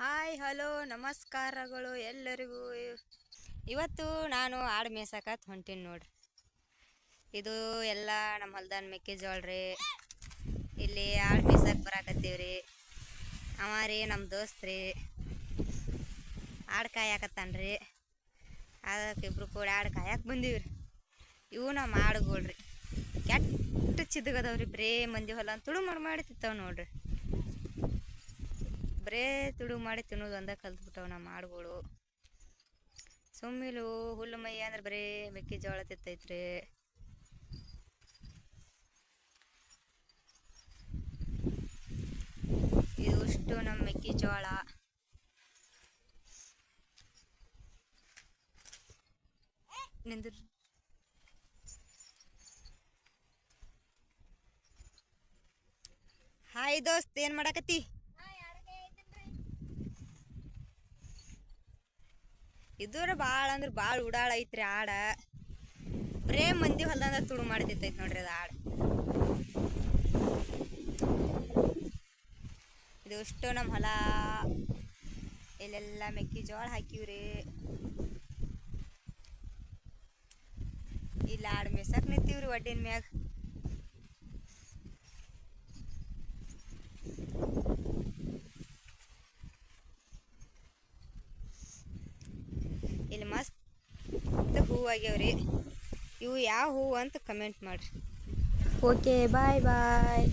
Hi, hello, ನಮಸ್ಕಾರಗಳು ಎಲ್ಲರಿಗೂ. ಇವತ್ತು ನಾನು ಆಡು ಮೇಯ್ಸಕತ್ ಹೊಂಟೀನಿ ನೋಡ್ರಿ. ಇದು ಎಲ್ಲ ನಮ್ಮ ಹೊಲ್ದಾನ ಮೆಕ್ಕೆಜೋಳ ರೀ. ಇಲ್ಲಿ ಆಡು ಮೇಯ್ಸಕ್ಕೆ ಬರಾಕತ್ತೀವ್ರಿ. ಅವ ರೀ ನಮ್ಮ ದೋಸ್ತ್ ರೀ. ಆಡು ಕಾಯಕತ್ತಾನ್ರಿ ಅದಕ್ಕೆ ಇಬ್ರು ಕೂಡ ಆಡು ಕಾಯಕ್ಕೆ ಬಂದೀವ್ರಿ. ಇವು ನಮ್ಮ ಆಡುಗಳ್ರಿ ಕೆಟ್ಟ ಚಿದಗದವ್ರಿ. ಬರೇ ಮಂದಿ ಹೊಲ ತುಳು ಮಾಡಿ ಮಾಡಿ ನೋಡ್ರಿ. ಬರೇ ತುಡು ಮಾಡಿ ತಿನ್ನೋದು ಒಂದ ಕಲ್ತ್ಬಿಟ್ಟವು ನಮ್ಮ ಆಡುಗಳು. ಸುಮ್ಮಿಲು ಹುಲ್ಲು ಮೈ ಅಂದ್ರೆ ಬರೇ ಮೆಕ್ಕೆಜೋಳ ತಿತ್ತೈತ್ರಿ. ಇದಷ್ಟು ನಮ್ಮ ಮೆಕ್ಕೆಜೋಳ. ನಿಂದ್ರ. ಹಾಯ್ ದೋಸ್ತ್, ಏನ್ ಮಾಡಕತ್ತಿ? ಇದರ ಭಾಳ ಅಂದ್ರೆ ಭಾಳ ಉಡಾಳ ಐತ್ರಿ ಆಡ. ಬರೇ ಮಂದಿ ಹೊಲ್ದಂದ್ರೆ ತುಳು ಮಾಡ್ತಿತ್ತೈತಿ ನೋಡ್ರಿ ಅದು ಆಡ. ಇದು ಇಷ್ಟು ನಮ್ಮ ಹೊಲ. ಇಲ್ಲೆಲ್ಲ ಮೆಕ್ಕೆಜೋಳ ಹಾಕಿವ್ರಿ. ಇಲ್ಲಿ ಆಡ್ ಮೇಸಕ್ ನಿಂತೀವ್ರಿ ಒಡ್ಡಿನ ಮ್ಯಾಗ ಇಲ್ಲಿ ಮಸ್ತ್ ಹೂವು ಆಗ್ಯಾವ್ರಿ ಇವು ಯಾವ ಹೂವು ಅಂತ ಕಮೆಂಟ್ ಮಾಡ್ರಿ. ಓಕೆ ಬಾಯ್ ಬಾಯ್